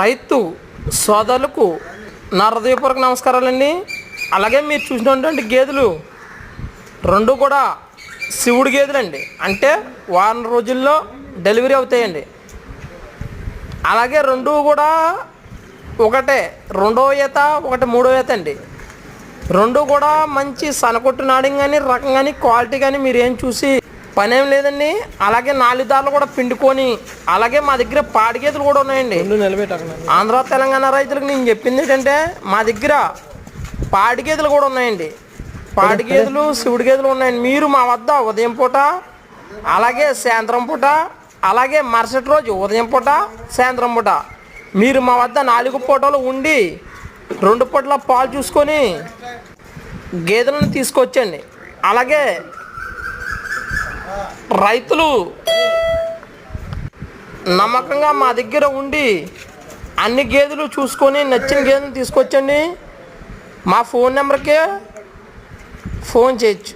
రైతు సోదరులకు నా హృదయపూర్వక నమస్కారాలండి. అలాగే మీరు చూసినటువంటి గేదెలు రెండు కూడా శివుడు గేదెలండి. అంటే వారం రోజుల్లో డెలివరీ అవుతాయండి. అలాగే రెండు కూడా ఒకటే రెండో ఈత ఒకటి మూడో ఈత అండి. రెండు కూడా మంచి సనకొట్టు నాడింగ్ కానీ రకం కానీ క్వాలిటీ కానీ మీరు ఏం చూసి పనేం లేదండి. అలాగే నాలుగు దారులు కూడా పిండుకొని అలాగే మా దగ్గర పాడి గేదెలు కూడా ఉన్నాయండి. ఆంధ్ర తెలంగాణ రైతులకు నేను చెప్పింది ఏంటంటే మా దగ్గర పాడి గేదెలు కూడా ఉన్నాయండి. పాడి గేదెలు శివుడి గేదెలు ఉన్నాయండి. మీరు మా వద్ద ఉదయం పూట అలాగే సాయంత్రం పూట అలాగే మరుసటి రోజు ఉదయం పూట సాయంత్రం పూట మీరు మా వద్ద నాలుగు పూటలు ఉండి రెండు పూటల పాలు చూసుకొని గేదెలను తీసుకొచ్చండి. అలాగే రైతులు నమ్మకంగా మా దగ్గర ఉండి అన్ని గేదెలు చూసుకొని నచ్చిన గేదెలు తీసుకొచ్చండి. మా ఫోన్ నెంబర్కే ఫోన్ చేయొచ్చు.